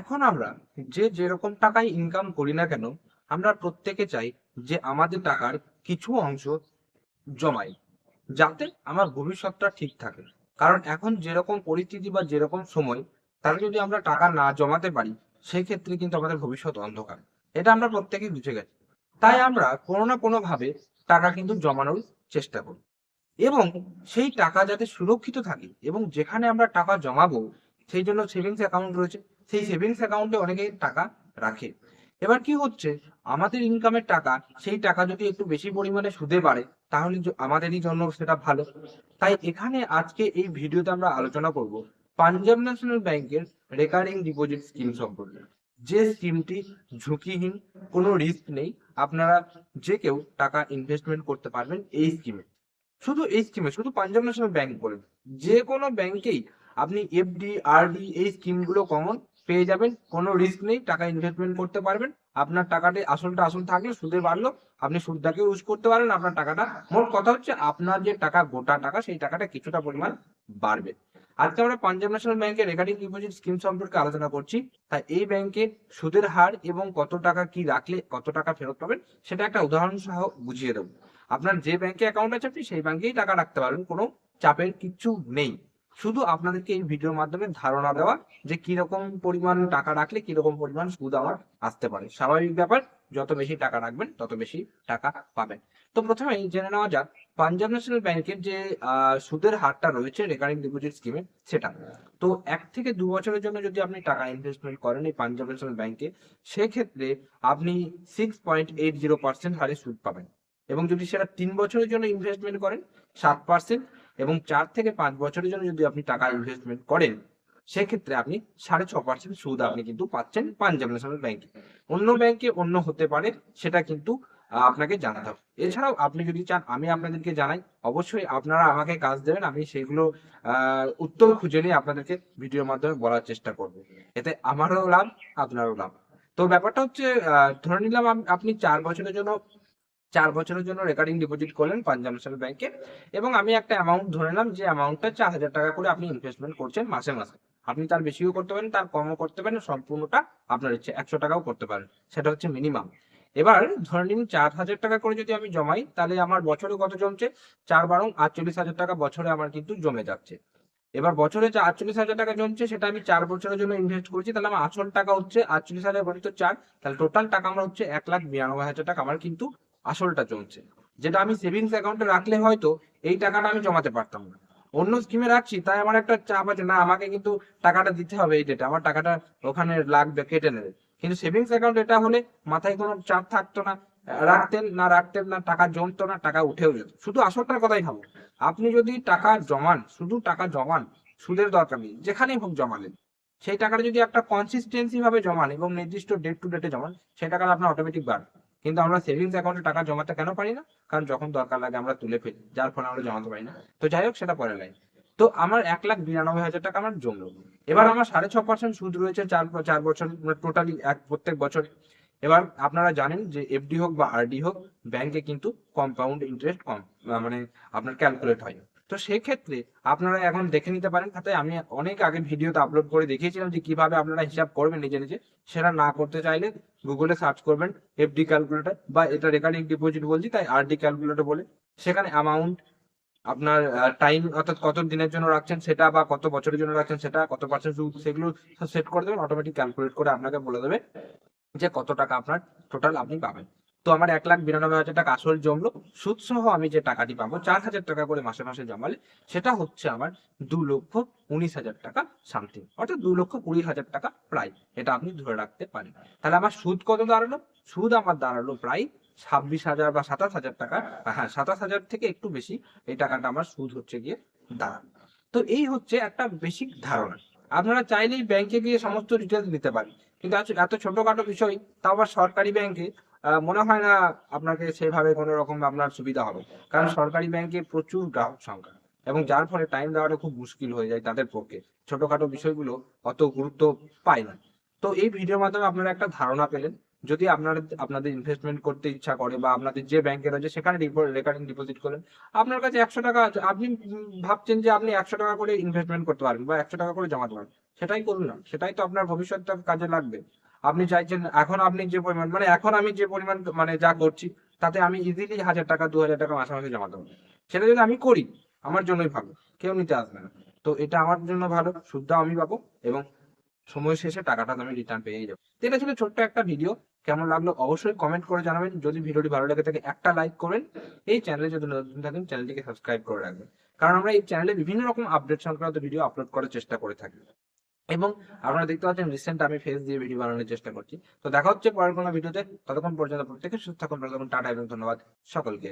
এখন আমরা যে যেরকম টাকায় ইনকাম করি না কেন, আমরা প্রত্যেকে চাই যে আমাদের টাকার কিছু অংশ জমাই, যাতে আমার ভবিষ্যৎটা ঠিক থাকে। কারণ এখন যেরকম পরিস্থিতি বা যেরকম সময় তাহলে যদি আমরা টাকা না জমাতে পারি সেই ক্ষেত্রে কিন্তু আমাদের ভবিষ্যৎ অন্ধকার। এটা আমরা প্রত্যেকেই বুঝে গেছি। তাই আমরা কোনো না কোনোভাবে টাকা কিন্তু জমানোর চেষ্টা করি। এবং সেই টাকা যাতে সুরক্ষিত থাকে এবং যেখানে আমরা টাকা জমাবো, সেই জন্য সেভিংস অ্যাকাউন্ট রয়েছে সেই সেভিংস অ্যাকাউন্টে অনেকে টাকা রাখে। এবার কি হচ্ছে? আমাদের ইনকামের টাকা, সেই টাকা যদি একটু বেশি পরিমাণে সুদে বাড়ে, তাহলে আমাদেরই জন্য সেটা ভালো। তাই এখানে আজকে এই ভিডিওতে আমরা আলোচনা করব পাঞ্জাব ন্যাশনাল ব্যাংকের রেকারিং ডিপোজিট স্কিম সম্পর্কে। যে স্কিমটি ঝুঁকিহীন, কোনো রিস্ক নেই, আপনারা যে কেউ টাকা ইনভেস্টমেন্ট করতে পারবেন এই স্কিমে শুধু এই স্কিমে শুধু পাঞ্জাব ন্যাশনাল ব্যাংক বলেন, যে কোনো ব্যাংকেই আপনি এফডি আরডি এই স্কিমগুলো কমন পেয়ে যাবেন, কোনো রিস্ক নেই, টাকা ইনভেস্টমেন্ট করতে পারবেন। আপনার টাকাটা আসলটা আসল থাকলে সুদে বাড়লো আপনি সুদটাকে ইউজ করতে পারেন, আপনার টাকাটা। মোট কথা হচ্ছে, আপনার যে টাকা, গোটা টাকা, সেই টাকাটা কিছুটা পরিমাণ বাড়বে। আজকে আমরা পাঞ্জাব ন্যাশনাল ব্যাংকের রেকারিং ডিপোজিট স্কিম সম্পর্কে আলোচনা করছি। তাই এই ব্যাংকে সুদের হার এবং কত টাকা কি রাখলে কত টাকা ফেরত পাবেন, সেটা একটা উদাহরণ সহ বুঝিয়ে দেবো। আপনার যে ব্যাংকে অ্যাকাউন্ট আছে, আপনি সেই ব্যাংকেই টাকা রাখতে পারবেন, কোনো চাপের কিচ্ছু নেই। শুধু আপনাদেরকে এই ভিডিওর মাধ্যমে ধারণা দেওয়া যে কীরকম পরিমাণ টাকা রাখলে কীরকম পরিমাণ সুদ আমার আসতে পারে। স্বাভাবিক ব্যাপার, যত বেশি টাকা রাখবেন, তত বেশি টাকা পাবেন। তো প্রথমেই জেনে নেওয়া যাক, পাঞ্জাব ন্যাশনাল ব্যাংকের যে সুদের হারটা রয়েছে রেকারিং ডিপোজিট স্কিমে, সেটা। তো এক থেকে দু বছরের জন্য যদি আপনি টাকা ইনভেস্টমেন্ট করেন এই পাঞ্জাব ন্যাশনাল ব্যাংকে, সেক্ষেত্রে আপনি six point eight zero percent হারে সুদ পাবেন। এবং যদি সেটা তিন বছরের জন্য ইনভেস্টমেন্ট করেন, সাত পার্সেন্ট এবং চার থেকে পাঁচ বছরের জন্য যদি আপনি টাকা ইনভেস্টমেন্ট করেন, সেক্ষেত্রে আপনি সাড়ে ছ পার্সেন্ট সুদ আপনি কিন্তু পাচ্ছেন পাঞ্জাব ন্যাশনাল ব্যাংকে অন্য ব্যাংকে অন্য হতে পারে, সেটা কিন্তু আপনাকে জানাতে হবে। এছাড়াও আপনি যদি চান, আমি আপনাদেরকে জানাই, অবশ্যই আপনারা আমাকে কাজ দেবেন, আমি সেগুলো উত্তর খুঁজে নিয়ে আপনাদেরকে ভিডিওর মাধ্যমে বলার চেষ্টা করব। এতে আমারও লাভ, আপনারও লাভ। তো ব্যাপারটা হচ্ছে ধরে নিলাম আপনি চার বছরের জন্য চার বছরের জন্য রেকারিং ডিপোজিট করলেন পাঞ্জাব ন্যাশনাল ব্যাংকে এবং আমি একটা অ্যামাউন্ট ধরে নিলাম, যে অ্যামাউন্টটা চার হাজার টাকা করে আপনি ইনভেস্টমেন্ট করছেন মাসে মাসে। আপনি তার বেশিও করতে পারেন, তার কমও করতে পারেন, সম্পূর্ণটা আপনার ইচ্ছে একশো টাকাও করতে পারেন। সেটা হচ্ছে মিনিমাম এবার ধরে নিন চার হাজার টাকা করে যদি আমি জমাই, তাহলে আমার বছরে কত জমছে? চার বারং আটচল্লিশ হাজার টাকা বছরে আমার কিন্তু জমে যাচ্ছে। এবার বছরে যে আটচল্লিশ হাজার টাকা জমছে, সেটা আমি চার বছরের জন্য ইনভেস্ট করছি, তাহলে আমার আসল টাকা হচ্ছে আটচল্লিশ হাজার গণিত চার। তাহলে টোটাল টাকা আমার হচ্ছে এক লাখ বিরানব্বই হাজার টাকা। আমার কিন্তু আসলটা চলছে যেটা আমি সেভিংস অ্যাকাউন্টে রাখলে হয়তো এই টাকাটা আমি জমাতে পারতাম না। অন্য স্কিমে রাখছি, তাই আমার একটা চাপ আছে, না, আমাকে কিন্তু টাকাটা দিতে হবে এই ডেটে আমার টাকাটা ওখানে লাগবে, কেটে নেবে। কিন্তু সেভিংস অ্যাকাউন্ট এটা হলে মাথায় কোনো চাপ থাকতো না, রাখতেন না রাখতেন না, টাকা জমতো না, টাকা উঠেও যেত। শুধু আসলটার কথাই ভাবো। আপনি যদি টাকা জমান, শুধু টাকা জমান, সুদের দরকার নেই, যেখানেই হোক জমালেন। সেই টাকাটা যদি একটা কনসিস্টেন্সি ভাবে জমান এবং নির্দিষ্ট ডেট টু ডেটে জমান, সেই টাকাটা আপনার অটোমেটিক বাড়বে। কিন্তু আমরা সেভিংস অ্যাকাউন্টে টাকা জমাতে কেন পারি না? কারণ যখন দরকার লাগে আমরা তুলে ফেলি, যার ফলে আমরা জমাতে পারি না। তো যাই হোক, সেটা পরে লাইন তো আমার এক লাখ বিরানব্বই হাজার টাকা আমার জমলো। এবার আমার সাড়ে ছ পার্সেন্ট সুদ রয়েছে চার চার বছর টোটালি এক, প্রত্যেক বছর। এবার আপনারা জানেন যে এফডি হোক বা আরডি হোক ব্যাংকে কিন্তু কম্পাউন্ড ইন্টারেস্ট কম মানে আপনার ক্যালকুলেট হয়। তো সেক্ষেত্রে আপনারা এখন দেখে নিতে পারেন খাতে আমি অনেক আগে ভিডিওতে আপলোড করে দেখিয়েছিলাম যে কীভাবে আপনারা হিসাব করবেন নিজে নিজে। সেটা না করতে চাইলে গুগলে সার্চ করবেন এফডি ক্যালকুলেটর বা এটা রেকারিং ডিপোজিট বলছি, তাই আরডি ক্যালকুলেটর বলে। সেখানে অ্যামাউন্ট আপনার টাইম অর্থাৎ কত দিনের জন্য রাখছেন সেটা বা কত বছরের জন্য রাখছেন সেটা, কত পার্সেন্ট সুদ, সেগুলো সেট করে দেবেন অটোমেটিক ক্যালকুলেট করে আপনাকে বলে দেবে যে কত টাকা আপনার টোটাল আপনি পাবেন। তো আমার এক লাখ বিরানব্বই হাজার টাকা আসল জমলো। সুদ সহ আমি যে টাকাটি পাবো, চার হাজার টাকা করে মাসে মাসে জমালে, সেটা হচ্ছে আমার দু লক্ষ উনিশ হাজার টাকা সামথিং অর্থাৎ দু লক্ষ কুড়ি হাজার টাকা প্রায়, এটা আপনি ধরে রাখতে পারেন। তাহলে আমার সুদ কত দাঁড়াল? সুদ আমার দাঁড়াল প্রায় ছাব্বিশ হাজার বা সাতাশ হাজার টাকা। হ্যাঁ সাতাশ হাজার থেকে একটু বেশি, এই টাকাটা আমার সুদ হচ্ছে গিয়ে দাঁড়ানো তো এই হচ্ছে একটা বেসিক ধারণা। আপনারা চাইলেই ব্যাংকে গিয়ে সমস্ত ডিটেলস নিতে পারেন। কিন্তু এত ছোটখাটো বিষয়, তাও আবার সরকারি ব্যাংকে মনে হয় না আপনাকে সেভাবে কোনো রকম আপনার সুবিধা হবে। কারণ সরকারি ব্যাংকে প্রচুর গ্রাহক সংখ্যা এবং যার ফলে টাইম দেওয়াটা খুব মুশকিল হয়ে যায় তাদের পক্ষে। ছোটখাটো বিষয়গুলো অত গুরুত্ব পায় না। তো এই ভিডিওর মাধ্যমে আপনারা একটা ধারণা পেলেন, যদি আপনারা, আপনাদের ইনভেস্টমেন্ট করতে ইচ্ছা করে বা আপনাদের যে ব্যাংকে রয়েছে সেখানে রেকারিং ডিপোজিট করেন আপনার কাছে একশো টাকা আপনি ভাবছেন যে আপনি একশো টাকা করে ইনভেস্টমেন্ট করতে পারবেন বা একশো টাকা করে জমাতে পারবেন সেটাই করুন না, সেটাই তো আপনার ভবিষ্যৎটা কাজে লাগবে। আপনি চাইছেন, এখন আপনি যে পরিমাণ মানে এখন আমি যে পরিমাণ মানে যা করছি, তাতে আমি ইজিলি হাজার টাকা, দু হাজার টাকা মাসে মাসে জমাতে পারব সেটা যদি আমি করি, আমার জন্যই ভালো, কেউ নিতে আসবে না। তো এটা আমার জন্য ভালো শুদ্ধ আমি পাবো এবং সময় শেষে টাকাটা আমি রিটার্ন পেয়ে যাব। এটা ছিল ছোট্ট একটা ভিডিও কেমন লাগল অবশ্যই কমেন্ট করে জানাবেন। যদি ভিডিওটি ভালো লেগে থাকে, একটা লাইক করেন। এই চ্যানেলে যদি নতুন থাকেন চ্যানেলটিকে সাবস্ক্রাইব করে রাখবেন। কারণ আমরা এই চ্যানেলে বিভিন্ন রকম আপডেট সংক্রান্ত ভিডিও আপলোড করার চেষ্টা করে থাকি। এবং আপনারা দেখতে পাচ্ছেন রিসেন্ট আমি ফেস দিয়ে ভিডিও বানানোর চেষ্টা করছি। তো দেখা হচ্ছে পরের কোনো ভিডিওতে ততক্ষণ পর্যন্ত প্রত্যেকে সুস্থ থাকুন, টাটা এবং ধন্যবাদ সকলকে।